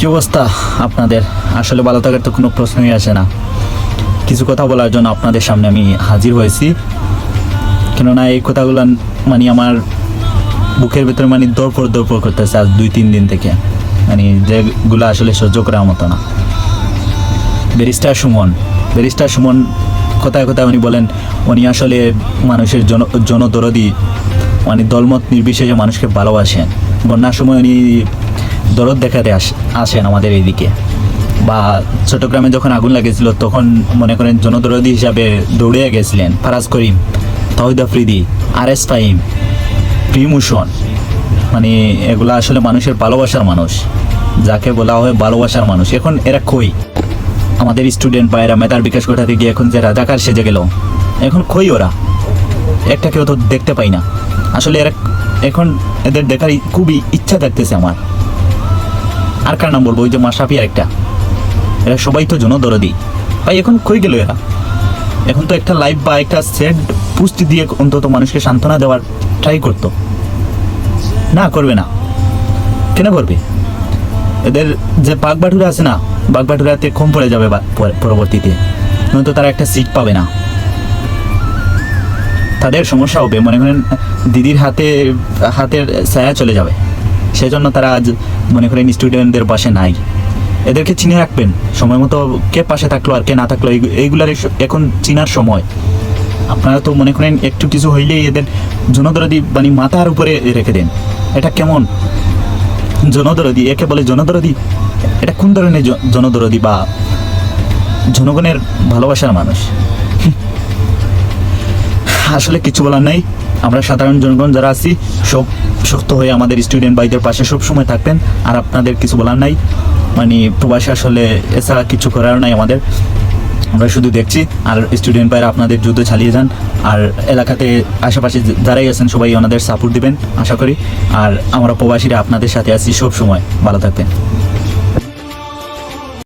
কি অবস্থা আপনাদের? আসলে ভালো থাকার তো কোনো প্রশ্নই আসে না। কিছু কথা বলার জন্য আপনাদের সামনে আমি হাজির হয়েছি। কেননা এই কথাগুলো মানে আমার বুকের ভেতরে মানে দরপর দরপর করতেছে আজ দুই, তিন দিন থেকে। মানে যেগুলো আসলে সহ্য করার মতো না। ব্যারিস্টার সুমন ব্যারিস্টার সুমন কথায় কথায় উনি বলেন, উনি আসলে মানুষের জন, জনদরদি মানে দলমত নির্বিশেষে মানুষকে ভালোবাসেন। বন্যার সময় উনি দরদ দেখাতে আস, আসেন আমাদের এইদিকে। বা চট্টগ্রামে যখন আগুন লাগেছিল তখন মনে করেন জনদরদি হিসাবে দৌড়ে গেছিলেন। ফারাজ করিম তহিদ আফ্রিদি আর এস ফাহিম প্রিমোশন মানে এগুলা আসলে মানুষের ভালোবাসার মানুষ। যাকে বলা হয় ভালোবাসার মানুষ। এখন এরা কই? আমাদের স্টুডেন্ট বা এরা মেধার বিকাশ ঘটাতে গিয়ে এখন যে রাজাকার সেজে গেল, এখন কই ওরা? একটা কেউ তো দেখতে পাই না। আসলে এরা এখন এদের দেখার খুবই ইচ্ছা থাকতেছে আমার। আর কার নাম বলব? ওই যে মাসাফি একটা এরা সবাই তো জনদরদি। ভাই, এখন কই গেল এরা? এখন তো একটা লাইভ বা একটা সেট পুষ্টি দিয়ে অন্তত মানুষকে সান্ত্বনা দেওয়ার ট্রাই করতো। না, করবে না। কেন করবে? এদের যে বাগবাটুরা আছে না বাগবাটুরাতে কম পড়ে যাবে পরবর্তীতে। নয়তো তারা একটা সিট পাবে না। তাদের সমস্যা হবে। মনে করেন, দিদির হাতে হাতের ছায়া চলে যাবে। সেজন্য তারা আজ মনে করেন স্টুডেন্টদের পাশে নাই। এদেরকে চিনে রাখবেন। সময় মতো কে পাশে থাকল আর কে না থাকল এইগুলার এখন চিনার সময়। আপনারা তো মনে করেন একটু কিছু হইলেই এদের জনদরদি মানে মাথার উপরে রেখে দেন। এটা কেমন? জনদরদি, একে বলে জনদরদি? এটা কোন ধরনের জনদরদি বা জনগণের ভালোবাসার মানুষ? আসলে কিছু বলার নাই। আমরা সাধারণ জনগণ যারা আছি, সব শক্ত হয়ে আমাদের স্টুডেন্ট ভাইদের পাশে সব সময় থাকতেন আর আপনাদের কিছু বলার নাই। মানে প্রবাসী আসলে এছাড়া কিছু করার নাই আমাদের। আমরা শুধু দেখছি। আর স্টুডেন্ট ভাইরা আপনাদের যুদ্ধ চালিয়ে যান। আর এলাকাতে আশেপাশে যারাই আছেন, সবাই ওনাদের সাপোর্ট দিবেন, আশা করি। আর আমরা প্রবাসীরা আপনাদের সাথে আছি সব সময় ভালো থাকবেন।